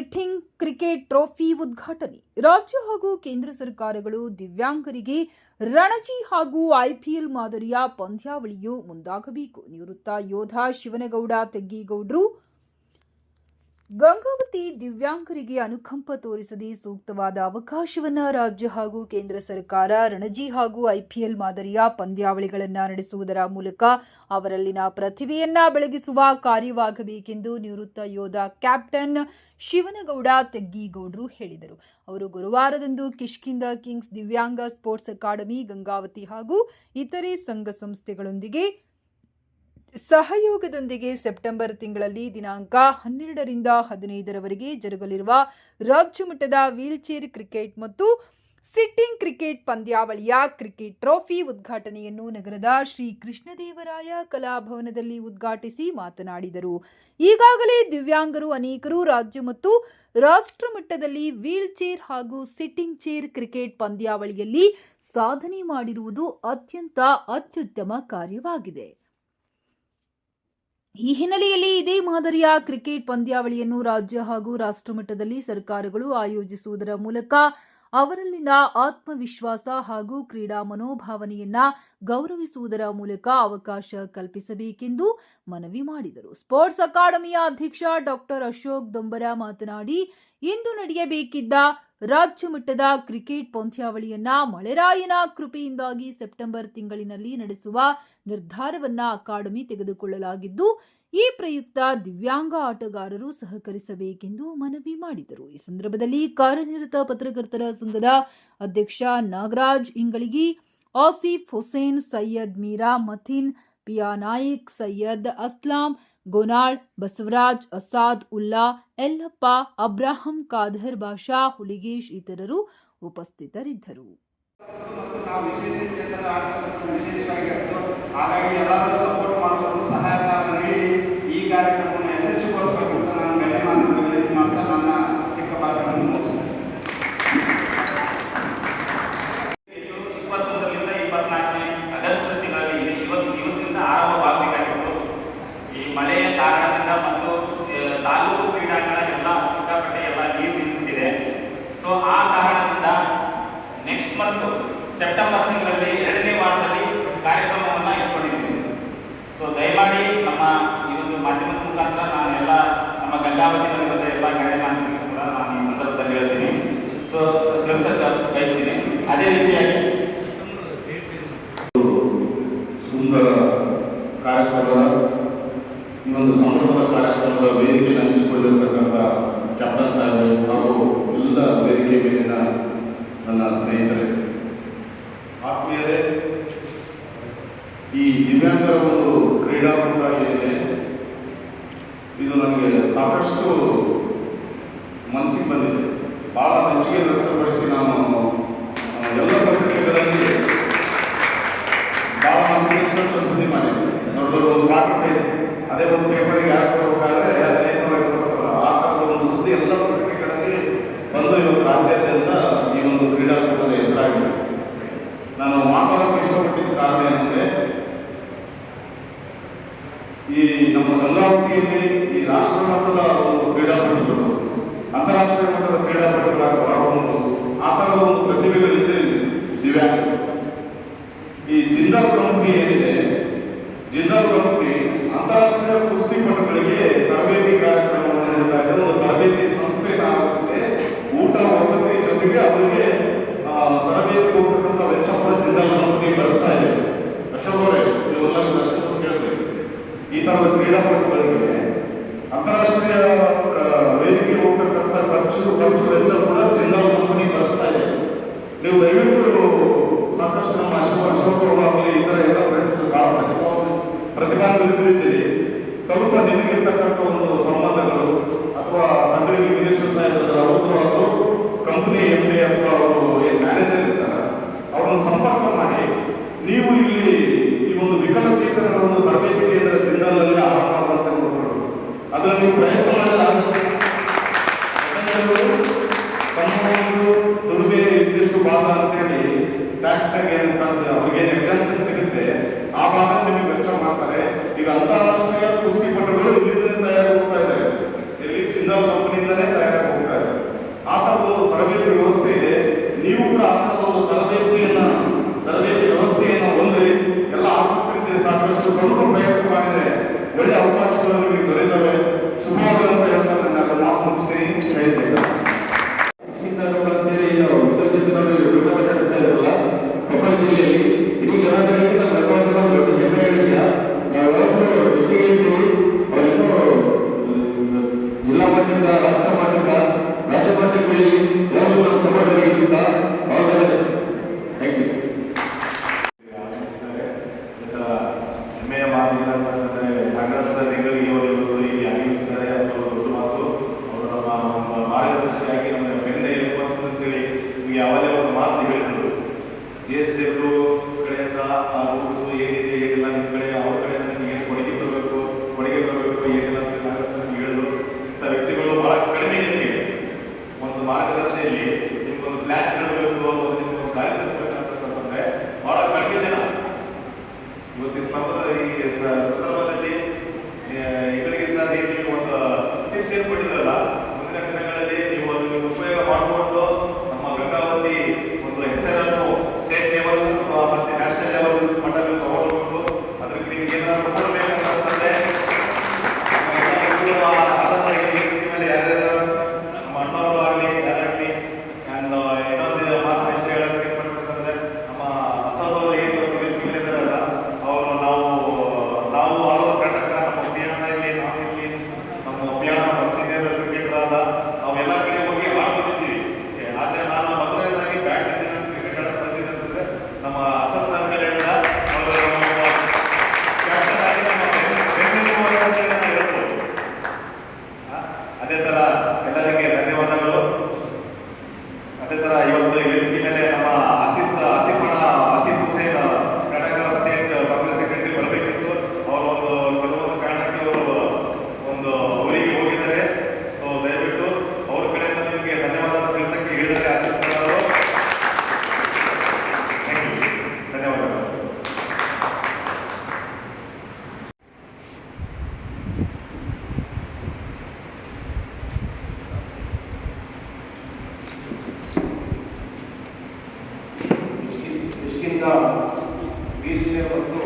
Sitting cricket trophy ಉದ್ಘಾಟನೆ. ರಾಜ್ಯ ಹಾಗೂ ಕೇಂದ್ರ ಸರ್ಕಾರಗಳು ದಿವ್ಯಾಂಗರಿಗೆ ರಣಜಿ ಹಾಗೂ ಐಪಿಎಲ್ ಮಾದರಿಯ ಪಂದ್ಯಾವಳಿಯು ಮುಂದಾಗಬೇಕು. ನಿವೃತ್ತ ಯೋಧ ಶಿವನಗೌಡ, ತೆಗ್ಗಿಗೌಡ್ರು ಗಂಗಾವತಿ ದಿವ್ಯಾಂಗರಿಗೆ ಅನುಕಂಪ ತೋರಿಸದೆ ಸೂಕ್ತವಾದ ಅವಕಾಶವನ್ನ ರಾಜ್ಯ ಹಾಗೂ ಕೇಂದ್ರ ಸರ್ಕಾರ, ರಣಜಿ ಹಾಗೂ ಐಪಿಎಲ್ ಮಾದರಿಯ ಪಂದ್ಯಾವಳಿಗಳನ್ನು ನಡೆಸುವುದರ ಮೂಲಕ ಅವರಲ್ಲಿನ ಪ್ರತಿಭೆಯನ್ನ ಬೆಳಗಿಸುವ ಕಾರ್ಯವಾಗಬೇಕೆಂದು ನಿವೃತ್ತ ಯೋಧ ಕ್ಯಾಪ್ಟನ್ ಶಿವನಗೌಡ ತೆಗ್ಗಿಗೌಡರು ಹೇಳಿದರು. ಅವರು ಗುರುವಾರದಂದು Kishkinda kings Divyanga sports academy, Gangavathi ಹಾಗೂ ಇತರೆ ಸಂಘ ಸಂಸ್ಥೆಗಳೊಂದಿಗೆ ಸಹಯೋಗದೊಂದಿಗೆ ಸೆಪ್ಟೆಂಬರ್ ತಿಂಗಳಲ್ಲಿ ದಿನಾಂಕ ಹನ್ನೆರಡರಿಂದ ಹದಿನೈದರವರೆಗೆ ಜರುಗಲಿರುವ ರಾಜ್ಯ ಮಟ್ಟದ ವೀಲ್ಚೇರ್ ಕ್ರಿಕೆಟ್ ಮತ್ತು ಸಿಟ್ಟಿಂಗ್ ಕ್ರಿಕೆಟ್ ಪಂದ್ಯಾವಳಿಯ ಕ್ರಿಕೆಟ್ ಟ್ರೋಫಿ ಉದ್ಘಾಟನೆಯನ್ನು ನಗರದ ಶ್ರೀ ಕೃಷ್ಣದೇವರಾಯ ಕಲಾಭವನದಲ್ಲಿ ಉದ್ಘಾಟಿಸಿ ಮಾತನಾಡಿದರು. ಈಗಾಗಲೇ ದಿವ್ಯಾಂಗರು ಅನೇಕರು ರಾಜ್ಯ ಮತ್ತು ರಾಷ್ಟ್ರ ಮಟ್ಟದಲ್ಲಿ ವೀಲ್ ಹಾಗೂ ಸಿಟ್ಟಿಂಗ್ ಚೇರ್ ಕ್ರಿಕೆಟ್ ಪಂದ್ಯಾವಳಿಯಲ್ಲಿ ಸಾಧನೆ ಮಾಡಿರುವುದು ಅತ್ಯಂತ ಅತ್ಯುತ್ತಮ ಕಾರ್ಯವಾಗಿದೆ. ಈ ಹಿನ್ನೆಲೆಯಲ್ಲಿ ಇದೇ ಮಾದರಿಯ ಕ್ರಿಕೆಟ್ ಪಂದ್ಯಾವಳಿಯನ್ನು ರಾಜ್ಯ ಹಾಗೂ ರಾಷ್ಟ್ರಮಟ್ಟದಲ್ಲಿ ಸರ್ಕಾರಗಳು ಆಯೋಜಿಸುವುದರ ಮೂಲಕ ಅವರಲ್ಲಿನ ಆತ್ಮವಿಶ್ವಾಸ ಹಾಗೂ ಕ್ರೀಡಾ ಮನೋಭಾವನೆಯನ್ನ ಗೌರವಿಸುವುದರ ಮೂಲಕ ಅವಕಾಶ ಕಲ್ಪಿಸಬೇಕೆಂದು ಮನವಿ ಮಾಡಿದರು. ಸ್ಪೋರ್ಟ್ಸ್ ಅಕಾಡೆಮಿಯ ಅಧ್ಯಕ್ಷ ಡಾಕ್ಟರ್ ಅಶೋಕ್ ದೊಂಬರ ಮಾತನಾಡಿ, ಇಂದು ನಡೆಯಬೇಕಿದ್ದ ರಾಜ್ಯ ಮಟ್ಟದ ಕ್ರಿಕೆಟ್ ಪಂದ್ಯಾವಳಿಯನ್ನ ಮಳೆರಾಯನ ಕೃಪೆಯಿಂದಾಗಿ ಸೆಪ್ಟೆಂಬರ್ ತಿಂಗಳಿನಲ್ಲಿ ನಡೆಸುವ ನಿರ್ಧಾರವನ್ನ ಅಕಾಡೆಮಿ ತೆಗೆದುಕೊಳ್ಳಲಾಗಿದ್ದು, ಈ ಪ್ರಯುಕ್ತ ದಿವ್ಯಾಂಗ ಆಟಗಾರರು ಸಹಕರಿಸಬೇಕೆಂದು ಮನವಿ ಮಾಡಿದರು. ಈ ಸಂದರ್ಭದಲ್ಲಿ ಕಾರ್ಯನಿರತ ಪತ್ರಕರ್ತರ ಸಂಘದ ಅಧ್ಯಕ್ಷ ನಾಗರಾಜ್ ಇಂಗಳಿಗಿ ಆಸಿಫ್ ಹುಸೇನ್, ಸೈಯದ್ ಮೀರಾ ಮಥಿನ್, ಪಿಯಾ ನಾಯಿಕ್, ಸೈಯದ್ ಅಸ್ಲಾಂ ಗೋನಾಳ್, ಬಸವರಾಜ್, ಅಸಾದ್, ಉಲ್ಲಾ ಯಲ್ಲಪ್ಪ ಅಬ್ರಾಹಂ ಖಾದರ್ ಬಾಷಾ, ಹುಲಿಗೇಶ್ ಇತರರು ಉಪಸ್ಥಿತರಿದ್ದರು. ಈ ಕಾರ್ಯಕ್ರಮವನ್ನು ಯಶಸ್ವಿಗೊಳಿಸಬೇಕು ನಾನು ಮಾಡ್ತಾ ನನ್ನ ಚಿಕ್ಕ ಮುಗಿಸ್ತೇನೆ ಇದು ಇಪ್ಪತ್ತೊಂದರಿಂದ ಇಪ್ಪತ್ನಾಲ್ಕನೇ ಆಗಸ್ಟ್ ತಿಂಗಳಲ್ಲಿ ಇದೆ ಇವತ್ತು ಇವತ್ತಿನಿಂದ ಆರಂಭವಾಗಬೇಕಾಗಿತ್ತು ಈ ಮಳೆಯ ಕಾರಣದಿಂದ ಮತ್ತು ಆ, ತಾಲೂಕು ಕ್ರೀಡಾಂಗಣ ಎಲ್ಲ ಸಿಕ್ಕಾಪಟ್ಟೆ ಎಲ್ಲ ನೀರು ನಿಂತಿದೆ ಸೊ ಆ ಕಾರಣದಿಂದ ನೆಕ್ಸ್ಟ್ ಮಂತ್ ಸೆಪ್ಟೆಂಬರ್ ತಿಂಗಳಲ್ಲಿ ಎರಡನೇ ವಾರದಲ್ಲಿ ಕಾರ್ಯಕ್ರಮವನ್ನು ಇಟ್ಕೊಂಡಿದ್ದೀವಿ ಸೊ ದಯಮಾಡಿ ನಮ್ಮ ಈ ಒಂದು ಮಾಧ್ಯಮದ ಮುಖಾಂತರ ನಾನು ಎಲ್ಲ ನಮ್ಮ ಗಂಗಾವತಿ ನಗರದ ಎಲ್ಲ ಗಣ್ಯಮಾನ್ಯರಿಗೆ ಕೂಡ ನಾನು ಈ ಸಂದರ್ಭದಲ್ಲಿ ಹೇಳ್ತೀನಿ ಸೊ ತಿಳಿಸಕ್ಕೆ ಬಯಸ್ತೀನಿ ಅದೇ ರೀತಿಯಾಗಿ ಸುಂದರ ಕಾರ್ಯಕ್ರಮದ ಈ ಒಂದು ಸಂಭ್ರಮದ ಕಾರ್ಯಕ್ರಮದ ವೇದಿಕೆ ಹಂಚಿಕೊಂಡಿರ್ತಕ್ಕಂಥ ಕ್ಯಾಪ್ಟನ್ ಸಾಹೇಬ್ ಹಾಗೂ ಎಲ್ಲ ವೇದಿಕೆ ಮೇಲಿನ ನನ್ನ ಸ್ನೇಹಿತರೆ. ಆತ್ಮೀಯರೇ, ಈ ದಿವ್ಯಾಂಗರ ಒಂದು ಕ್ರೀಡಾಕೂಟ ಏನಿದೆ ಇದು ನನಗೆ ಸಾಕಷ್ಟು ಮನಸ್ಸಿಗೆ ಬಂದಿದೆ. ಭಾಳ ಮೆಚ್ಚುಗೆ ವ್ಯಕ್ತಪಡಿಸಿ ನಾನು ಎಲ್ಲ ಪತ್ರಿಕೆಗಳಲ್ಲಿ ಭಾಳ ಮನಸ್ಸಿಗೆ ಸುದ್ದಿ ಮಾಡಿದ್ವಿ ದೊಡ್ಡ ಒಂದು ವಾಟರ್ ಇದೆ ಅದೇ ಒಂದು ಪೇಪರಿಗೆ ಹಾಕಬೇಕಾದ್ರೆ ಹದಿನೈದು ಸಾವಿರ ಇಪ್ಪತ್ತು ಆ ಥರದ ಒಂದು ಸುದ್ದಿ ಎಲ್ಲ ಪತ್ರಿಕೆಗಳಲ್ಲಿ ಬಂದು ಇವತ್ತು ರಾಜ್ಯಾದ್ಯಂತ ಈ ಒಂದು ಕ್ರೀಡಾಕೂಟದ ಹೆಸರಾಗಿದೆ. ನಾನು ಮಾತಾಡೋಕೆ ಇಷ್ಟಪಟ್ಟಿದ್ದ ಕಾರಣ ಏನಂದ್ರೆ, ಈ ನಮ್ಮ ಗಂಗಾವತಿಯಲ್ಲಿ ಈ ರಾಷ್ಟ್ರ ಮಟ್ಟದ ಒಂದು ಕ್ರೀಡಾಪಟುಗಳು ಅಂತಾರಾಷ್ಟ್ರೀಯ ಮಟ್ಟದ ಕ್ರೀಡಾಪಟುಗಳಾಗುವ ಒಂದು ಆ ಥರದ ಒಂದು ಪ್ರತಿಭೆಗಳಿದೆ ದಿವ್ಯಾಂಗ ಈ ಜಿಂದಾಲ್ ಕಂಪನಿ ಏನಿದೆ ಜಿಂದಾಲ್ ಕಂಪನಿ ಅಂತಾರಾಷ್ಟ್ರೀಯ ಕುಸ್ತಿಪಟುಗಳಿಗೆ ತರಬೇತಿ ಕಾರ್ಯಕ್ರಮವನ್ನು ನೀಡ್ತಾ ಇದೆ ಒಂದು ತರಬೇತಿ ಸಂಸ್ಥೆಯನ್ನು ಆರಂಭಿಸಿದೆ ಊಟ ವಸತಿ ಜೊತೆಗೆ ಅವರಿಗೆ ಆ, ತರಬೇತಿಗೆ ಹೋಗ್ತಕ್ಕಂಥ ವೆಚ್ಚ ಕೂಡ ಜಿಂದಾಲ್ ಕಂಪನಿ ಭರಿಸ್ತಾ ಇದೆ ಅಶೋಕ್ ಅವರೇ ನೀವೆಲ್ಲ ಲಕ್ಷ ಕೇಳಬೇಕು ಈ ತರದ ಕ್ರೀಡಾಪಟುಗಳಿಗೆ ಅಂತಾರಾಷ್ಟ್ರೀಯ ಕ- ವೇದಿಕೆ ಹೋಗ್ತಕ್ಕಂಥ ಖರ್ಚು ಖರ್ಚು ವೆಚ್ಚ ಕೂಡ ಜಿಂದಾಲ್ ಕಂಪನಿ ಭರಿಸ್ತಾ ಇದೆ ನೀವು ದಯವಿಟ್ಟು ಸಾಕಷ್ಟು ನಮ್ಮ ಅಶೋಕ್ ಅಶೋಕ್ ಅವರು ಆಗಲಿ ಇತರ ಎಲ್ಲ ಫ್ರೆಂಡ್ಸ್ ಪ್ರತಿಭಾ ಪ್ರತಿಭಾನ್ವಿತರಿದ್ದೀರಿ ನಿಮಗಿರ್ತಕ್ಕಂಥ ಒಂದು ಸಂಬಂಧಗಳು ಅಥವಾ ತಂಡಗಳಿಗೆ ಮಿನಿಸ್ಟರ್ ಸಾಹೇಬ್ ಅವರು ಅವರು ಕಂಪ್ನಿ ಎಂ ಡಿ ಅಥವಾ ಅವರು ಏನು ಮ್ಯಾನೇಜರ್ ಇರ್ತಾರೆ, ಅವ್ರನ್ನ ಸಂಪರ್ಕ ಮಾಡಿ, ನೀವು ಇಲ್ಲಿ ಈ ಒಂದು ವಿಕಲಚೇತನರ ಒಂದು ತರಬೇತಿ ಕೇಂದ್ರ ಜಿಂದಾಲಲ್ಲಿ ಆರಂಭ ಆಗುವಂತ ನೋಡ್ಕೊಳ್ಳೋದು ಅದನ್ನು ನೀವು ಪ್ರಯತ್ನ ತಮ್ಮ ಒಂದು ದುಡಿಮೆ ಇದ್ದಿಷ್ಟು ಭಾಗ ಅಂತೇಳಿ ಟ್ಯಾಕ್ಸ್ನಾಗ ಏನು ಈಗ ಅಂತಾರಾಷ್ಟ್ರೀಯ ಕುಸ್ತಿ ಪಟುಗಳು ಇಲ್ಲಿಂದಲೇ ತಯಾರು ಹೋಗ್ತಾ ಇಲ್ಲಿ ಜಿಂದಾಲ್ ಕಂಪನಿಯಿಂದಲೇ ತಯಾರಾಗ್ತಾ ಇದೆ ಆ ಥರದ ತರಬೇತಿ ವ್ಯವಸ್ಥೆ ಇದೆ. ನೀವು ಕೂಡ ಆ ಥರದ ಒಂದು ತರಬೇತಿಯನ್ನ, ತರಬೇತಿ ವ್ಯವಸ್ಥೆಯನ್ನು ಹೊಂದ್ರಿ. ಎಲ್ಲ ಆಸಕ್ತಿ ಸಾಕಷ್ಟು ಸ್ವಲ್ಪ ಪ್ರಯತ್ನ ಮಾಡಿದರೆ ಒಳ್ಳೆ ಅವಕಾಶಗಳು ನಿಮಗೆ ದೊರೆತವೆ. ಶುಭವಾಗಲಿ ಅಂತ ಹೇಳ್ತಾರೆ ನನ್ನ ಮಾತು ಮುಗಿಸ್ತೀನಿ. desde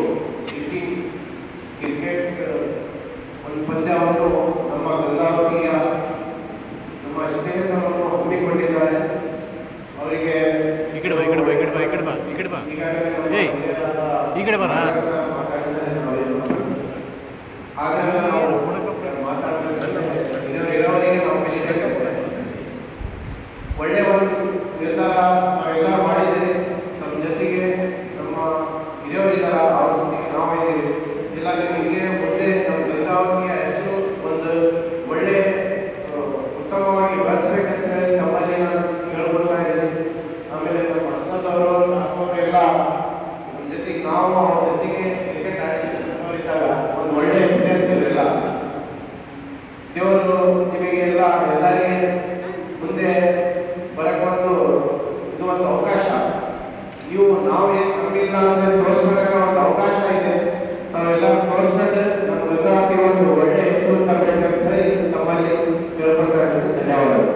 Lord. ಧನ್ಯವಾದಗಳು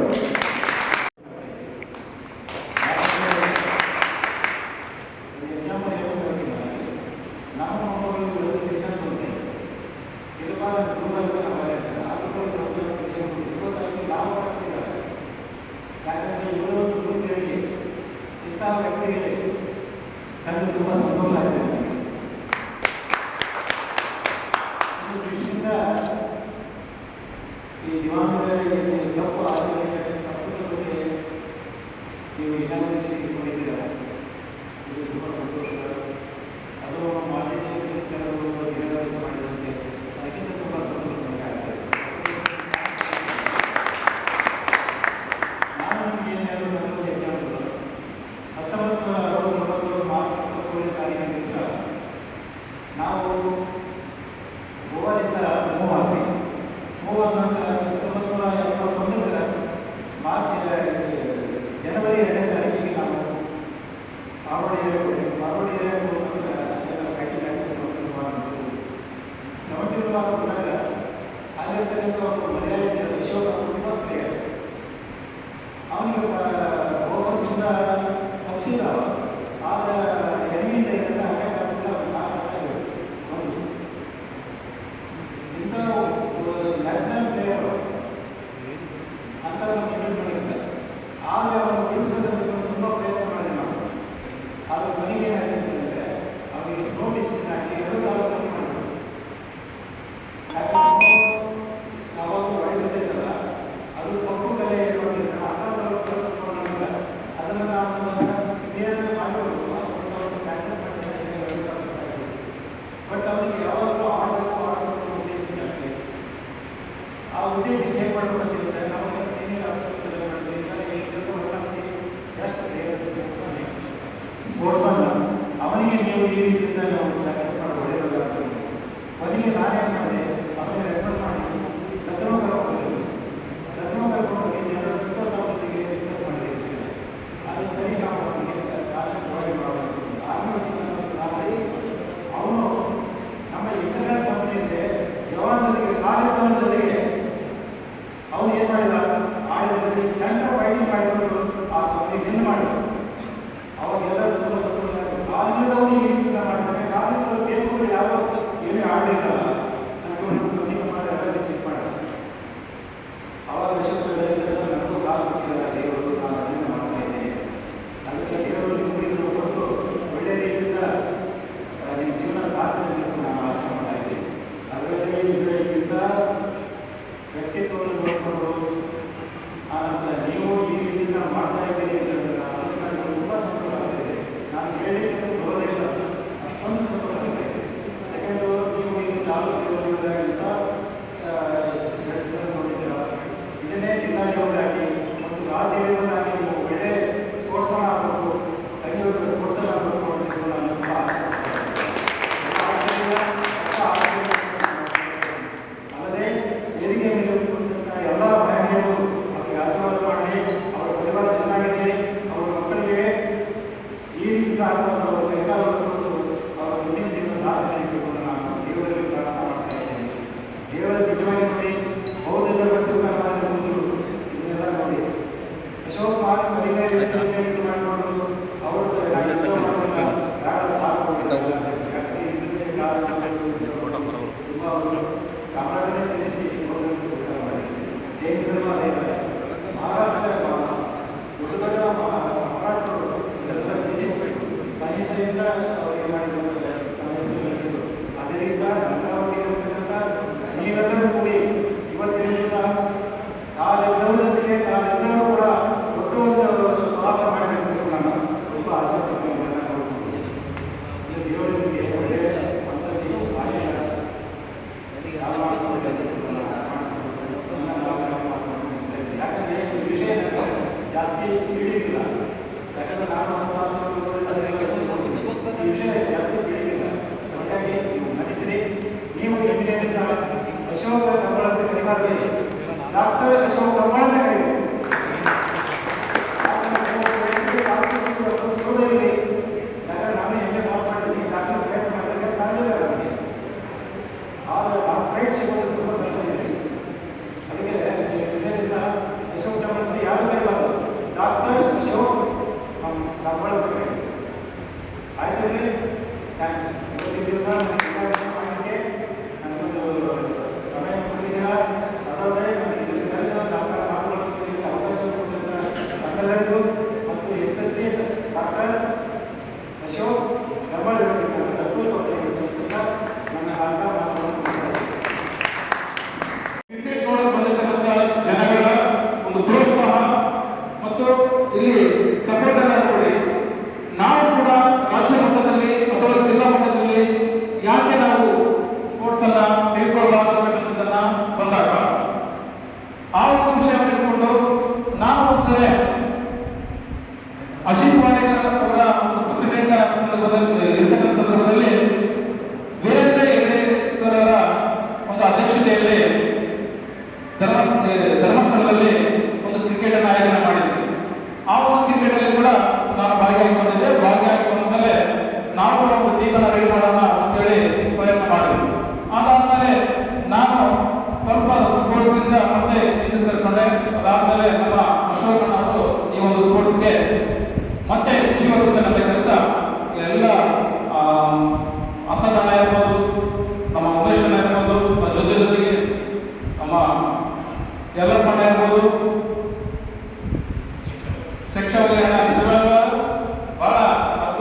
ಅವನಿಗೆ ಹೋಗೋದ್ರಿಂದ ತಪ್ಪಿಸಿಲ್ಲ ಸಾಲಿದ್ದವನರಿಗೆ ಈ ರೀತಿ ಅವರು ಕೈಕಾಲವನ್ನು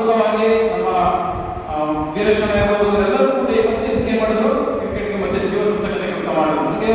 ಅಂಗವಾಗಿ ನಮ್ಮ ವೀರಶನ ಇರ್ಬೋದು ಎಲ್ಲರೂ ಕೂಡ ಇವತ್ತು ಏನು ಮಾಡಿದ್ರು. ಕ್ರಿಕೆಟ್ಗೆ ಮತ್ತೆ ಜೀವನ ಕೆಲಸ ಮಾಡಿದ್ರು. ನಮಗೆ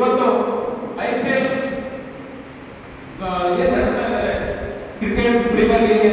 ಇವತ್ತು ಐ ಪಿ ಎಲ್ ಏನ್ ನಡೆಸ್ತಾ ಇದ್ದಾರೆ? Cricket premier league